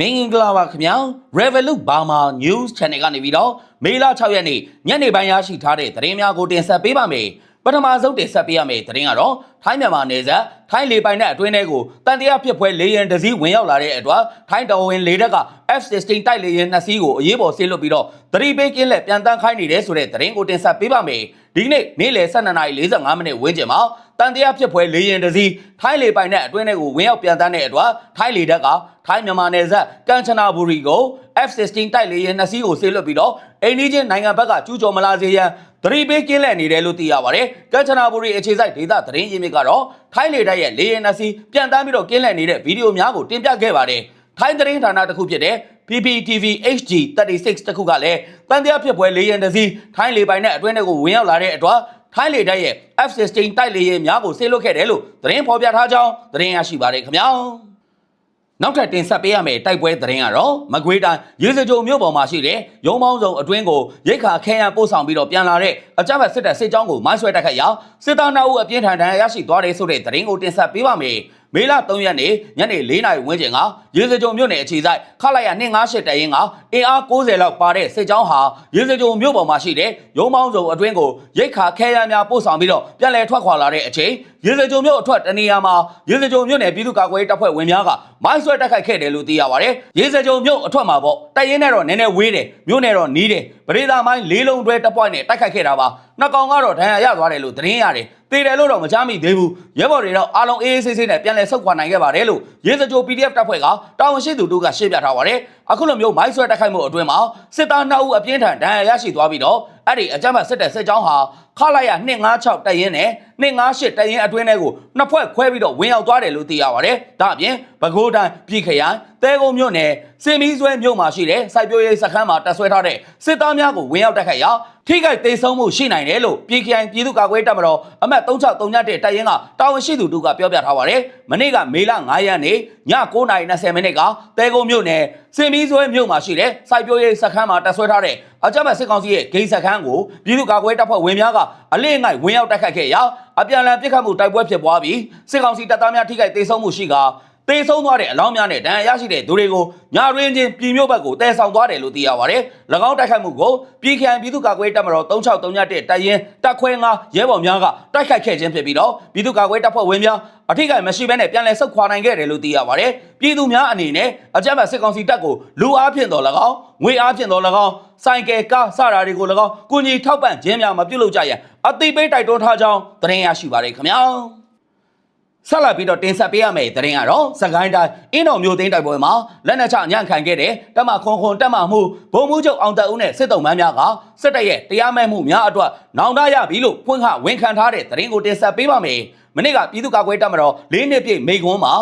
မင်္ဂလာပါခင်ဗျာ Revolut Burma News Channel ကနေပြီးတော့မေလ6ရက်နေ့ညနေပိုင်းရရှိထားတဲ့သတင်းများကိုတင်ဆက်ပေးပါမယ်ပထမဆုံးတင်ဆက်ပေးရမယ့်သတင်းကတော့ထိုင်းမြန်မာနယ်စပ်ထိုင်းလေပိုင်တဲ့အတွင်းထဲကိုတန်တရားဖြစ်ပွဲလေရင်တစည်းဝင်ရောက်လာတဲ့အတွက်ထိုင်းတော်ဝင်လေတပ်က F16 တိုက်လေရင်နှစ်စီးကိုအရေးပေါ်ဆေးလွတ်ပြီးတော့သတိပေးကင်းလက်ပြန်တန်းခိုင်းနေတယ်ဆိုတဲ့သတင်းကိုတင်ဆက်ပေးပါမယ်ဒီနေ့နေ့လယ်12:45မိနစ်ဝန်းကျင်မှာ တန်တရားဖြစ်ပွဲလေရင်တစည်းထိုင်းလေပိုင်တဲ့အတွင်းထဲကိုဝင်ရောက်ပြန်တန်းတဲ့အတွက်ထိုင်းလေတပ်ကထိုင်းမြန်မာနယ်စပ်ကမ်ချနာဘူရီကို F16 တိုက်လေရင်နှစ်စီးကိုဆေးလွတ်ပြီးတော့အိန္ဒိချင်းနိုင်ငံဘက်ကကျူးကျော်မလာစေရန်သတိပေးကင်းလက်နေတယ်လို့သိရပါတယ်ကမ်ချနာဘူရီအခြေစိုက်ဒေသသတင်းရင်းမြစ်ကတော့ထိုင်းလေတပ်ရဲ့လေရင်နှစ်စီးပြန်တန်းပြီးတော့ကင်းလက်နေတဲ့ဗီဒီယိုများကိုတင်ပြခဲ့ပါတယ်ထိုင်းသတင်းဌာနတစ်ခုဖြစ်တဲ့ PPTV HD 36တခုကလည်းတန်တရားဖြစ်ပွဲလေရင်တစ်စီးထိုင်းလေပိုင်နဲ့အတွင်းတွေကိုဝင်ရောက်လာတဲ့အတွက် ထိုင်းလေတပ်ရဲ့ F16 တိုက်လေရင်များကိုဆေးလွတ်ခဲ့တယ်လို့သတင်းဖော်ပြထားကြောင်းသတင်းရရှိပါတယ်ခင်ဗျာနောက်ထပ်တင်ဆက်ပေးရမယ့်တိုက်ပွဲသတင်းကတော့မကွေးတိုင်းရေစကြိုမြို့ပေါ်မှာရှိတဲ့ရုံမောင်းဆောင်အတွင်းကိုရိတ်ခါခဲရန်ပို့ဆောင်ပြီးတော့ပြန်လာတဲ့အကြမ်းဖက်စစ်တပ်စစ်ကြောင်းကိုမိုင်းဆွဲတိုက်ခိုက်ရာစစ်သားနှအုပ်အပြင်းထန်ဒဏ်ရာရရှိသွားတယ်ဆိုတဲ့သတင်းကိုတင်ဆက်ပေးပါမယ်။ မေလ3ရက်နေ့ညနေ4နာရီဝန်းကျင်ကရေစကြုံမြို့နယ်အခြေစိုက်ခလိုက်ရ258တရင်ကအင်အား90လောက်ပါတဲ့စစ်ကြောင်းဟာရေစကြုံမြို့ပေါ်မှာရှိတဲ့ရုံမောင်းစုံအတွင်းကိုရိတ်ခါခဲရန်များပို့ဆောင်ပြီးတော့ပြန်လည်ထွက်ခွာလာတဲ့အချိန်ရေစကြုံမြို့အထွက်တနေရာမှာရေစကြုံမြို့နယ်ပြည်သူ့ကာကွယ်ရေးတပ်ဖွဲ့ဝင်များကမိုင်းဆွဲတိုက်ခိုက်ခဲ့တယ်လို့သိရပါတယ်။ရေစကြုံမြို့အထွက်မှာပေါ့တရင်နဲ့တော့နည်းနည်းဝေးတယ်မြို့နယ်တော့နီးတယ်ပရိသာမိုင်းလေးလုံးတွဲတပ်ပွိုင်းနဲ့တိုက်ခိုက်ခဲ့တာပါ။ နှစ်ကောင်ကတော့ဒဏ်ရာရသွားတယ်လို့သတင်းရတယ်။တည်တယ်လို့တော့မကြားမိသေးဘူးရဲဘော်တွေတော့အားလုံးအေးအေးဆေးဆေးနဲ့ပြန်လည်ဆုတ်ခွာနိုင်ခဲ့ပါတယ်လို့ရေစကြို PDF တပ်ဖွဲ့ကတာဝန်ရှိသူတို့ကရှင်းပြထားပါတယ်အခုလိုမျိုးမိုင်းဆွဲတိုက်ခိုက်မှုအတွင်းမှာစစ်သား2ဦးအပြင်းထန်ဒဏ်ရာရရှိသွားပြီးတော့အဲ့ဒီအကြမ်းဖက်စစ်တပ်စစ်ကြောင်းဟာခလိုက်ရ256တပ်ရင်းနဲ့258တပ်ရင်းအတွင်းထဲကိုနှစ်ဖွဲ့ခွဲပြီးတော့ဝင်ရောက်သွားတယ်လို့သိရပါတယ်ဒါအပြင်ပဲခူးတိုင်းပြည်ခရိုင်တဲကုန်းမြို့နယ်စင်မီးဆွဲမြို့မှာရှိတဲ့စိုက်ပျိုးရေးစခန်းမှာတပ်ဆွဲထားတဲ့စစ်သားများကိုဝင်ရောက်တိုက်ခိုက်ရာထိခိုက်ဒေဆုံးမှုရှိနိုင်တယ်လို့ပြည်ခရိုင်ပြည်သူ့ကာကွယ်တပ်မတော်အမတ်3631တပ်ရင်းကတာဝန်ရှိသူတို့ကပြောပြထားပါတယ်မနေ့ကမေလ9ရက်နေ့ည9:20မိနစ်ကတဲကုန်းမြို့နယ်စင်မီးဆွဲမြို့မှာရှိတဲ့စိုက်ပျိုးရေးစခန်းမှာတပ်ဆွဲထားတဲ့ အကြမ်းဖက်စစ်ကောင်စီရဲ့ဂိမ်းစခန်းကိုပြည်သူ့ကာကွယ်တပ်ဖွဲ့ဝင်များကအလေးငိုက်ဝင်ရောက်တိုက်ခိုက်ခဲ့ရာအပြန်အလှန်ပစ်ခတ်မှုတိုက်ပွဲဖြစ်ပွားပြီးစစ်ကောင်စီတပ်သားများထိခိုက်ဒေဆုံးမှုရှိကာ တေဆုံးသွားတဲ့အလောင်းများနဲ့ဒဏ်ရာရရှိတဲ့သူတွေကိုညာရင်းချင်းပြည်မြို့ဘက်ကိုတည်ဆောင်သွားတယ်လို့သိရပါတယ်။၎င်းတိုက်ခိုက်မှုကိုပြည်ခိုင်ပြည်သူ့ကာကွယ်တပ်မတော်3631တပ်ရင်းတပ်ခွဲ9ရဲဘော်များကတိုက်ခိုက်ခဲ့ခြင်းဖြစ်ပြီးတော့ပြည်သူ့ကာကွယ်တပ်ဖွဲ့ဝင်များအထိကမရှိဘဲနဲ့ပြန်လည်ဆုတ်ခွာနိုင်ခဲ့တယ်လို့သိရပါတယ်။ပြည်သူများအနေနဲ့အကြမ်းဖက်စစ်ကောင်စီတပ်ကိုလူအားဖြင့်တော်၎င်းငွေအားဖြင့်တော်၎င်းဆိုင်ကယ်ကားစတာတွေကို၎င်းကုညီထောက်ပံ့ခြင်းများမပြုလုပ်ကြရန်အသိပေးတိုက်တွန်းထားကြောင်းသတင်းရရှိပါတယ်ခင်ဗျာ။ ဆက်လက်ပြီးတော့တင်ဆက်ပေးရမယ့်သတင်းကတော့စကိုင်းတိုင်းအင်းတော်မျိုးသိန်းတိုက်ပွဲမှာလက်နက်ချညံ့ခံခဲ့တဲ့တမခွန်ခွန်တက်မမှုဘုံမှုချုပ်အောင်တက်ဦးနဲ့စစ်တုံးမန်းများကစစ်တပ်ရဲ့တရားမဲ့မှုများအတွက်နောင်တရပြီလို့ဖွင့်ခဝန်ခံထားတဲ့သတင်းကိုတင်ဆက်ပေးပါမယ်။မနေ့ကပြည်သူ့ကာကွယ်တပ်မတော်၄နှစ်ပြည့်မိခွန်းမှာ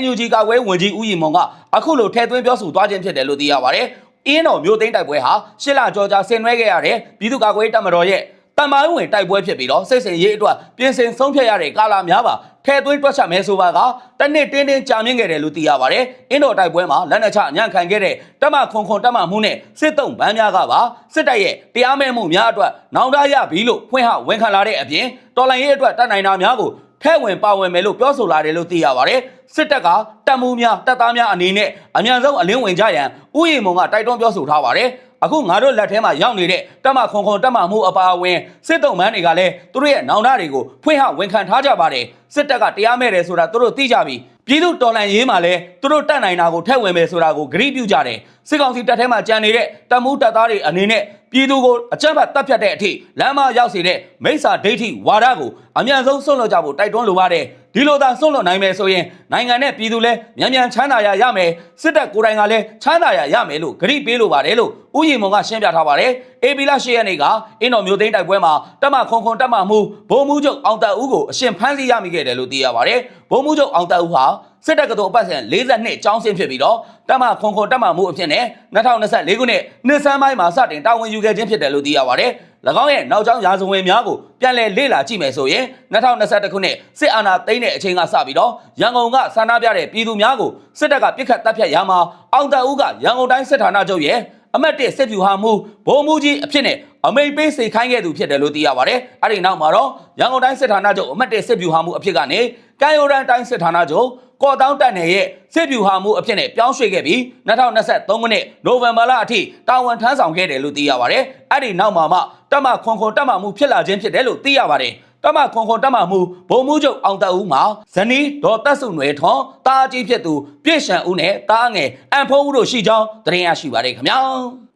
NUG ကာကွယ်ဝင်ကြီးဦးရီမွန်ကအခုလိုထဲသွင်းပြောဆိုသွားခြင်းဖြစ်တယ်လို့သိရပါတယ်။အင်းတော်မျိုးသိန်းတိုက်ပွဲဟာရှစ်လကြောကြာဆင်နွှဲခဲ့ရတဲ့ပြည်သူ့ကာကွယ်တပ်မတော်ရဲ့ တန်မိုင်းဝင်တိုက်ပွဲဖြစ်ပြီးတော့စိတ်စင်ရေးအတွက်ပြင်ဆင်ဆုံးဖြတ်ရတဲ့ကာလများပါထဲသွင်းတွက်ချက်မဲဆိုပါကတနစ်တင်းတင်းကြာမြင့်ခဲ့တယ်လို့သိရပါတယ်။အင်းတော်တိုက်ပွဲမှာလက်နက်ချညံ့ခံခဲ့တဲ့တမခွန်ခွန်တမမှုနဲ့စစ်တုံးဗန်းများကပါစစ်တပ်ရဲ့တရားမဲ့မှုများအတွက်နောင်တရပြီလို့ဖွင့်ဟဝန်ခံလာတဲ့အပြင်တော်လိုင်းရေးအတွက်တတ်နိုင်တာများကိုထဲဝင်ပါဝင်မယ်လို့ပြောဆိုလာတယ်လို့သိရပါတယ်။စစ်တပ်ကတပ်မှုများတပ်သားများအနေနဲ့အမြန်ဆုံးအလင်းဝင်ကြရန်ဥယျာဉ်မုံကတိုက်တွန်းပြောဆိုထားပါတယ်။ အခုငါတို့လက်ထဲမှာရောက်နေတဲ့တက်မခွန်ခွန်တက်မမှုအပါအဝင်စစ်တုံးမန်းတွေကလည်းသူတို့ရဲ့နောင်တတွေကိုဖွင့်ဟဝန်ခံထားကြပါတယ်စစ်တပ်ကတရားမဲ့တယ်ဆိုတာသူတို့သိကြပြီပြည်သူတော်လှန်ရေးမှာလည်းသူတို့တတ်နိုင်တာကိုထက်ဝင်မယ်ဆိုတာကိုဂရိပြုကြတယ်စစ်ကောင်စီတပ်ထဲမှာကြံနေတဲ့တပ်မှုတပ်သားတွေအနေနဲ့ပြည်သူကိုအကြမ်းဖက်တပ်ဖြတ်တဲ့အထိလမ်းမရောက်စေတဲ့မိစ္ဆာဒိဋ္ဌိဝါဒကိုအမြန်ဆုံးဆွန့်လွတ်ကြဖို့တိုက်တွန်းလိုပါတယ်ဒီလိုသာဆွန့်လွတ်နိုင်မယ်ဆိုရင်နိုင်ငံနဲ့ပြည်သူလည်းမြန်မြန်ချမ်းသာရရမယ်စစ်တပ်ကိုယ်တိုင်ကလည်းချမ်းသာရရမယ်လို့ဂရိပေးလိုပါတယ်လို့ဥယျာဉ်မုံကရှင်းပြထားပါတယ်အေပီလာ၈ရက်နေ့ကအင်းတော်မျိုးသိန်းတိုက်ပွဲမှာတက်မခွန်ခွန်တက်မမှုဘုံမှုချုပ်အောင်တက်ဦးကိုအရှင်ဖမ်းဆီးရမိခဲ့တယ်လို့သိရပါတယ်ဘုံမှုချုပ်အောင်တက်ဦးဟာစစ်တပ်ကတော်အပတ်စဉ်42ကျောင်းဆင်းဖြစ်ပြီးတော့တက်မခွန်ခွန်တက်မမှုအဖြစ်နဲ့2024ခုနှစ်နှစ်ဆန်းပိုင်းမှာစတင်တာဝန်ယူခဲ့ခြင်းဖြစ်တယ်လို့သိရပါတယ်၎ င်းရဲ့နောက်ကျောင်းရာဇဝင်များကိုပြန်လည်လေ့လာကြည့်မယ်ဆိုရင်2021ခုနှစ်စစ်အာဏာသိမ်းတဲ့အချိန်ကစပြီးတော့ရန်ကုန်ကဆန္ဒပြတဲ့ပြည်သူများကိုစစ်တပ်ကပြစ်ခတ်တပ်ဖြတ်ရာမှာအောင်တက်ဦးကရန်ကုန်တိုင်းစစ်ဌာနချုပ်ရဲ့အမတ်တစ်စစ်ဖြူဟာမှုဘုံမူကြီးအဖြစ်နဲ့အမိန်ပေးစေခိုင်းခဲ့သူဖြစ်တယ်လို့သိရပါတယ်။အဲဒီနောက်မှာတော့ရန်ကုန်တိုင်းစစ်ဌာနချုပ်အမတ်တစ်စစ်ဖြူဟာမှုအဖြစ်ကနေ ကံရိုးတန်းတိုင်းစစ်ဌာနချုပ်ကော်တောင်းတက်နယ်ရဲ့စစ်ဗျူဟာမှုအဖြစ်နဲ့ပြောင်းရွှေ့ခဲ့ပြီး2023ခုနှစ်နိုဝင်ဘာလအထိတာဝန်ထမ်းဆောင်ခဲ့တယ်လို့သိရပါတယ်။အဲ့ဒီနောက်မှာမှတက်မခွန်ခွန်တက်မမှုဖြစ်လာခြင်းဖြစ်တယ်လို့သိရပါတယ်။တမခွန်ခွန်တမမှုဘုံမှုချုပ်အောင်တက်ဦးမှာဇနီးဒေါ်တက်စုနွယ်ထွန်တာအကြီးဖြစ်သူပြည့်ရှံဦးနဲ့တားငယ်အန်ဖုံးဦးတို့ရှိကြောင်းတင်ရရှိပါတယ်ခင်ဗျာ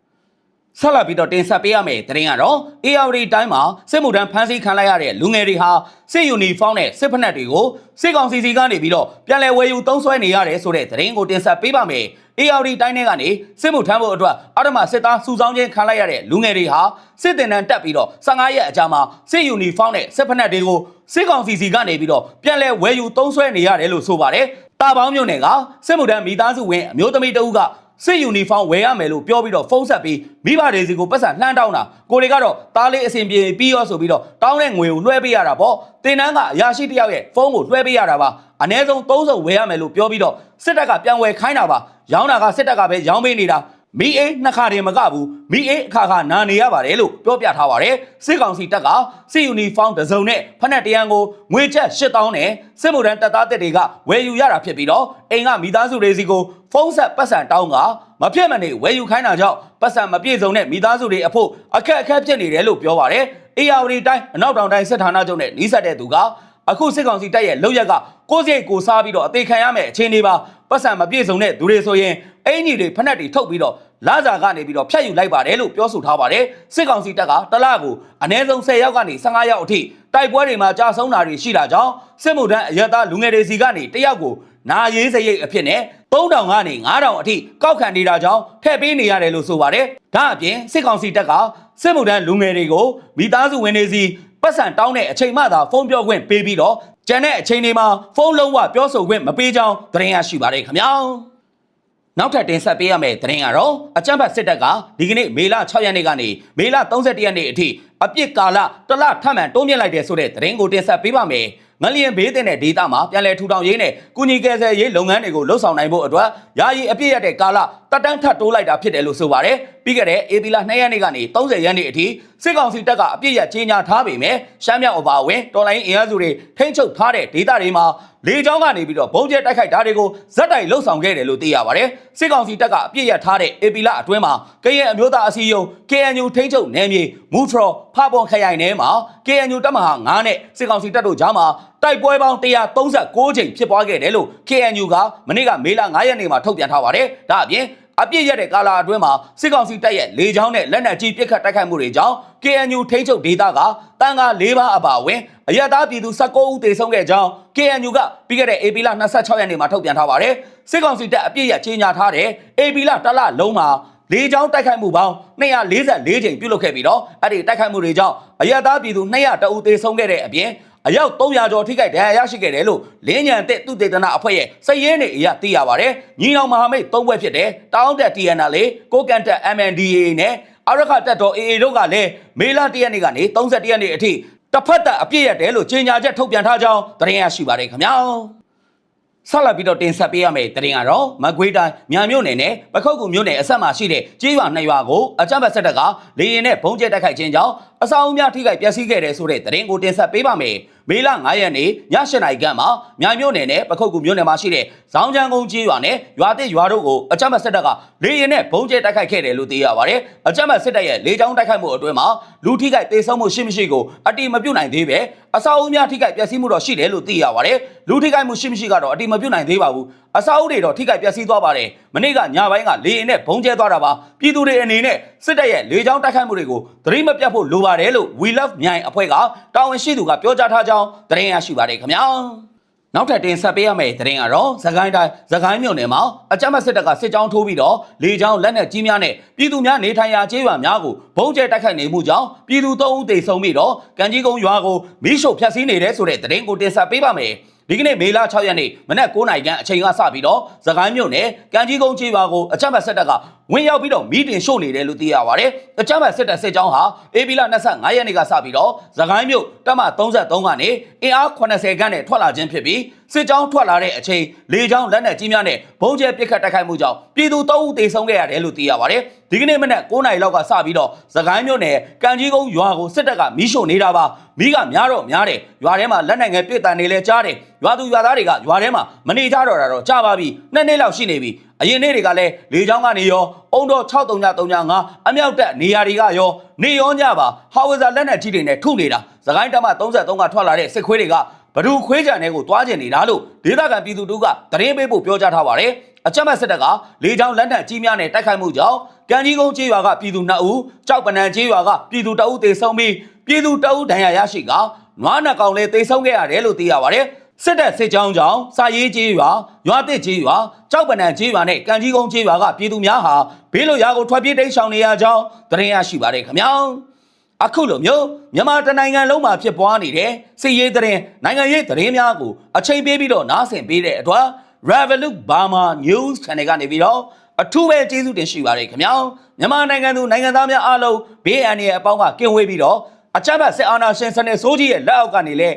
ဆက်လက်ပြီးတော့တင်ဆက်ပေးရမယ့်သတင်းကတော့ ARD တိုင်းမှာစစ်မှုထမ်းဖမ်းဆီးခံလိုက်ရတဲ့လူငယ်တွေဟာစစ်ယူနီဖောင်းနဲ့စစ်ဖက်နှက်တွေကိုစစ်ကောင်စီစီကနေပြီးတော့ပြန်လည်ဝယ်ယူသုံးစွဲနေရတယ်ဆိုတဲ့သတင်းကိုတင်ဆက်ပေးပါမယ်။ ARD တိုင်းထဲကနေစစ်မှုထမ်းဖို့အတွက်အရမစစ်သားစုဆောင်းခြင်းခံလိုက်ရတဲ့လူငယ်တွေဟာစစ်တင်တန်းတက်ပြီးတော့15ရက်အကြာမှာစစ်ယူနီဖောင်းနဲ့စစ်ဖက်နှက်တွေကိုစစ်ကောင်စီစီကနေပြီးတော့ပြန်လည်ဝယ်ယူသုံးစွဲနေရတယ်လို့ဆိုပါတယ်။တာပေါင်းမြို့နယ်ကစစ်မှုထမ်းမိသားစုဝင်အမျိုးသမီးတဦးက စစ်ယူနီဖောင်းဝယ်ရမယ်လို့ပြောပြီးတော့ဖုန်းဆက်ပြီးမိဘတွေစီကိုပတ်စံလှမ်းတောင်းတာကိုတွေကတော့တားလေးအဆင်ပြေပြီးရောဆိုပြီးတော့တောင်းတဲ့ငွေကိုလွှဲပေးရတာပေါ့တင်တန်းကအရာရှိတယောက်ရဲ့ဖုန်းကိုလွှဲပေးရတာပါအ ਨੇ ဆုံး၃စုံဝယ်ရမယ်လို့ပြောပြီးတော့စစ်တပ်ကပြန်ဝယ်ခိုင်းတာပါရောင်းတာကစစ်တပ်ကပဲရောင်းပေးနေတာမိအေးနှစ်ခါတည်းမကဘူးမိအေးအခါခါနာနေရပါတယ်လို့ပြောပြထားပါတယ်စစ်ကောင်စီတပ်ကစစ်ယူနီဖောင်းတစ်စုံနဲ့ဖက်နှက်တရန်ကိုငွေချက်8000နဲ့စစ်မှုထမ်းတပ်သားတက်တွေကဝယ်ယူရတာဖြစ်ပြီးတော့အိမ်ကမိသားစုတွေစီကို ဖုန်းဆက်ပတ်စံတောင်းကမဖြစ်မနေဝယ်ယူခိုင်းတာကြောင့်ပတ်စံမပြည့်စုံတဲ့မိသားစုတွေအဖို့အခက်အခဲဖြစ်နေတယ်လို့ပြောပါတယ်အေယာဝတီတိုင်းအနောက်တောင်တိုင်းစစ်ဌာနချုပ်နဲ့နှီးဆက်တဲ့သူကအခုစစ်ကောင်စီတပ်ရဲ့လောက်ရက်ကကိုယ်စိတ်ကိုစားပြီးတော့အသေးခံရမယ့်အခြေအနေပါပတ်စံမပြည့်စုံတဲ့သူတွေဆိုရင်အင်ကြီးတွေဖက်နှက်တွေထုတ်ပြီးတော့လာစာကနေပြီးတော့ဖြတ်ယူလိုက်ပါတယ်လို့ပြောဆိုထားပါတယ်စစ်ကောင်စီတပ်ကတလကိုအနည်းဆုံး10ရောက်ကနေ15ရောက်အထိတိုက်ပွဲတွေမှာကြာဆုံးတာတွေရှိတာကြောင့်စစ်မှုထမ်းအရသားလူငယ်တွေစီကနေတယောက်ကို နာရေးစရိတ်အဖြစ်နဲ့3000ကနေ9000အထိကောက်ခံနေတာကြောင့်ထည့်ပေးနေရတယ်လို့ဆိုပါတယ်ဒါအပြင်စစ်ကောင်စီတပ်ကစစ်မှုထမ်းလူငယ်တွေကိုမိသားစုဝင်တွေစီပတ်စံတောင်းတဲ့အချိန်မှသာဖုန်းပြောခွင့်ပေးပြီးတော့ကျန်တဲ့အချိန်တွေမှာဖုန်းလုံးဝပြောဆိုခွင့်မပေးကြောင်းသတင်းရရှိပါတယ်ခင်ဗျာနောက်ထပ်တင်ဆက်ပေးရမယ့်သတင်းကတော့အကြမ်းဖက်စစ်တပ်ကဒီကနေ့မေလ6ရက်နေ့ကနေမေလ31ရက်နေ့အထိအပြစ်ကာလတစ်လထပ်မံတိုးမြင့်လိုက်တဲ့ဆိုတဲ့သတင်းကိုတင်ဆက်ပေးပါမယ်။ ငလျင်ဘေးတင်တဲ့ဒေသမှာပြန်လည်ထူထောင်ရေးနဲ့ကုညီကယ်ဆယ်ရေးလုပ်ငန်းတွေကိုလှုပ်ဆောင်နိုင်ဖို့အတွက်ယာယီအပြည့်ရတဲ့ကာလတက်တန်းထပ်တိုးလိုက်တာဖြစ်တယ်လို့ဆိုပါတယ်။ပြီးခဲ့တဲ့ဧပြီလ2ရက်နေ့ကနေ30ရက်နေ့အထိစစ်ကောင်စီတပ်ကအပြည့်ရကြီးညာထားပေမဲ့ရှမ်းမြောက်အပါအဝင်တော်လိုင်းအင်အားစုတွေထိန်းချုပ်ထားတဲ့ဒေသတွေမှာလေကြောင်းကနေပြီးတော့ဘုံကျဲတိုက်ခိုက်တာတွေကိုဇက်တိုက်လှုပ်ဆောင်ခဲ့တယ်လို့သိရပါတယ်။စစ်ကောင်စီတပ်ကအပြည့်ရထားတဲ့ဧပြီလအတွင်းမှာကရင်အမျိုးသားအစည်းအရုံး KNU ထိန်းချုပ်နယ်မြေမူထရောဖပွန်ခရိုင်ထဲမှာ KNU တပ်မဟာ9နဲ့စစ်ကောင်စီတပ်တို့ကြားမှာတိုက်ပွဲပေါင်း136ကြိမ်ဖြစ်ပွားခဲ့တယ်လို့ KNU ကမနေ့ကမေလ9ရက်နေ့မှာထုတ်ပြန်ထားပါတယ်။ဒါအပြင် အပြည့်ရတဲ့ကာလာအတွင်းမှာစစ်ကောင်စီတပ်ရဲ့လေကြောင်းနဲ့လက်နက်ကြီးပစ်ခတ်တိုက်ခိုက်မှုတွေကြောင့် KNU ထိန်းချုပ်ဒေသကတန်ခါ၄ပါးအပါအဝင်အရသားပြည်သူ19ဦးသေဆုံးခဲ့ကြောင်း KNU ကပြီးခဲ့တဲ့ AP လ26ရက်နေ့မှာထုတ်ပြန်ထားပါတယ်စစ်ကောင်စီတပ်အပြည့်ရကြီးညာထားတဲ့ AP လတစ်လလုံးမှာလေကြောင်းတိုက်ခိုက်မှုပေါင်း244ကြိမ်ပြုလုပ်ခဲ့ပြီးတော့အဲ့ဒီတိုက်ခိုက်မှုတွေကြောင့်အရသားပြည်သူ200တအူသေဆုံးခဲ့တဲ့အပြင် အယောက်300ကျော်ထိခိုက်ဒဏ်ရာရရှိခဲ့တယ်လို့လင်းညံတဲ့သူတေသနာအဖွဲ့ရဲ့စည်ရင်းတွေအရသိရပါတယ်။ညီနောင်မဟာမိတ်၃ဘွဲ့ဖြစ်တဲ့တောင်းတက် TNL ကိုကန်တက် MNDAA နဲ့အရခတက်တော် AA တို့ကလည်းမေလ၁ရက်နေ့ကနေ31ရက်နေ့အထိတစ်ဖက်သက်အပြည့်ရတယ်လို့ကြေညာချက်ထုတ်ပြန်ထားကြောင်းသတင်းရရှိပါတယ်ခင်ဗျာ။ဆက်လက်ပြီးတော့တင်ဆက်ပေးရမယ့်သတင်းကတော့မကွေးတိုင်းမြန်မြို့နယ်နဲ့ပခုတ်ကူမြို့နယ်အဆက်မှာရှိတဲ့ကြေးရွာနှစ်ရွာကိုအကြမ်းဖက်စစ်တပ်ကလေရင်နဲ့ဘုံကျဲတိုက်ခိုက်ခြင်းကြောင့် အဆောင်အများထိခိုက်ပျက်စီးခဲ့တဲ့ဆိုတဲ့သတင်းကိုတင်ဆက်ပေးပါမယ်။မေလ9ရက်နေ့ည8နာရီခန့်မှာမြန်မြို့နယ်နဲ့ပခုတ်ကူမြို့နယ်မှာရှိတဲ့ဇောင်းချန်းကုန်းကြေးရွာနဲ့ရွာတစ်ရွာတို့ကိုအကြမ်းဖက်စစ်တပ်ကလေရင်နဲ့ဘုံကျဲတိုက်ခိုက်ခဲ့တယ်လို့သိရပါတယ်။အကြမ်းဖက်စစ်တပ်ရဲ့လေကြောင်းတိုက်ခိုက်မှုအတွင်းမှာလူထိခိုက်ဒေဆုံးမှုရှိမရှိကိုအတိမပြုတ်နိုင်သေးပဲအဆောင်အများထိခိုက်ပျက်စီးမှုတော့ရှိတယ်လို့သိရပါတယ်။လူထိခိုက်မှုရှိမရှိကတော့အတိမပြုတ်နိုင်သေးပါဘူး။အစာအုပ်တွေတော့ထိခိုက်ပျက်စီးသွားပါတယ်။မနေ့ကညပိုင်းကလေရင်နဲ့ဘုံကျဲသွားတာပါ။ပြည်သူတွေအနေနဲ့စစ်တပ်ရဲ့လေကြောင်းတိုက်ခိုက်မှုတွေကိုသတိမပြတ်ဖို့လိုပါတယ်လို့ We Love မြိုင်အဖွဲ့ကတာဝန်ရှိသူကပြောကြားထားကြောင်းသတင်းရရှိပါတယ်ခင်ဗျာ။နောက်ထပ်တင်ဆက်ပေးရမယ့်သတင်းကတော့သခိုင်းတိုင်းသခိုင်းမြို့နယ်မှာအကြမ်းဖက်စစ်တပ်ကစစ်ကြောင်းထိုးပြီးတော့လေကြောင်းလက်နက်ကြီးများနဲ့ပြည်သူများနေထိုင်ရာကျေးရွာများကိုဘုံကျဲတိုက်ခိုက်နေမှုကြောင့်ပြည်သူ၃ဦးသေဆုံးပြီးတော့ကံကြီးကုန်းရွာကိုမီးရှို့ဖျက်ဆီးနေတဲ့ဆိုတဲ့သတင်းကိုတင်ဆက်ပေးပါမယ်။ ဒီကနေ့မေလ6ရက်နေ့မနက်9:00နာရီခန့်အချိန်ကစပြီးတော့သခိုင်းမြို့နယ်ကံကြီးကုန်းကျေးရွာကိုအကြမ်းဖက်စစ်တပ်က ဝင်ရောက်ပြီးတော့မီတင်ရှို့နေတယ်လို့သိရပါတယ်။အကြမ်းဖက်စစ်တပ်စစ်ကြောင်းဟာအေဘီလာ25ရက်နေ့ကစပြီးတော့သခိုင်းမြို့တပ်မ33ကနေအင်အား80ခန်းနဲ့ထွက်လာခြင်းဖြစ်ပြီးစစ်ကြောင်းထွက်လာတဲ့အချိန်လေကြောင်းလက်နက်ကြီးများနဲ့ဘုံကျဲပစ်ခတ်တိုက်ခိုက်မှုကြောင့်ပြည်သူ3ဦးသေဆုံးခဲ့ရတယ်လို့သိရပါတယ်။ဒီကနေ့မနက်9နာရီလောက်ကစပြီးတော့သခိုင်းမြို့နယ်ကံကြီးကုန်းရွာကိုစစ်တပ်ကမီးရှို့နေတာပါ။မီးကများတော့များတယ်။ရွာထဲမှာလက်နက်ငယ်ပြစ်တန်နေလဲကြားတယ်။ရွာသူရွာသားတွေကရွာထဲမှာမနေကြတော့တာတော့ကြားပါပြီ။နှစ်နှစ်လောက်ရှိနေပြီ။ အရင်နေ့တွေကလည်းလေချောင်းကနေရောအုံတော်6335အမြောက်တက်နေရာတွေကရောနေရောညပါဟာဝဇာလက်နက်ကြီးတွေနဲ့ထုနေတာသခိုင်းတမ33ကထွက်လာတဲ့စစ်ခွေးတွေကဘဒူခွေးကြံတွေကိုတွားကျင်နေတာလို့ဒေသခံပြည်သူတို့ကသတင်းပေးဖို့ပြောကြားထားပါတယ်အကြမ်းဖက်စစ်တပ်ကလေချောင်းလက်နက်ကြီးများနဲ့တိုက်ခိုက်မှုကြောင့်ကံကြီးကုန်းကျေးရွာကပြည်သူ2ဦးကြောက်ပနံကျေးရွာကပြည်သူ2ဦးသေဆုံးပြီးပြည်သူ2ဦးဒဏ်ရာရရှိကနွားနှကောင်လည်းသေဆုံးခဲ့ရတယ်လို့သိရပါတယ် စစ်တပ်စစ်ကြောင်းကြောင့်စာရေးကျေးရွာရွာတစ်ကျေးရွာကြောက်ပနံကျေးရွာနဲ့ကံကြီးကုန်းကျေးရွာကပြည်သူများဟာဘေးလွတ်ရာကိုထွက်ပြေးတိမ်းရှောင်နေရကြောင်းသတင်းရရှိပါတယ်ခင်ဗျာအခုလိုမျိုးမြန်မာတနိုင်ငံလုံးမှာဖြစ်ပွားနေတဲ့စစ်ရေးသတင်းနိုင်ငံရေးသတင်းများကိုအချိန်ပေးပြီးတော့နားဆင်ပေးတဲ့အတွက် Revolut Burma News Channel ကနေပြီးတော့အထူးပဲကျေးဇူးတင်ရှိပါတယ်ခင်ဗျာမြန်မာနိုင်ငံသူနိုင်ငံသားများအားလုံးဘေးအန္တရာယ်အပေါင်းကကင်းဝေးပြီးတော့အကြမ်းဖက်စစ်အာဏာရှင်စနစ်ဆိုးကြီးရဲ့လက်အောက်ကနေလည်း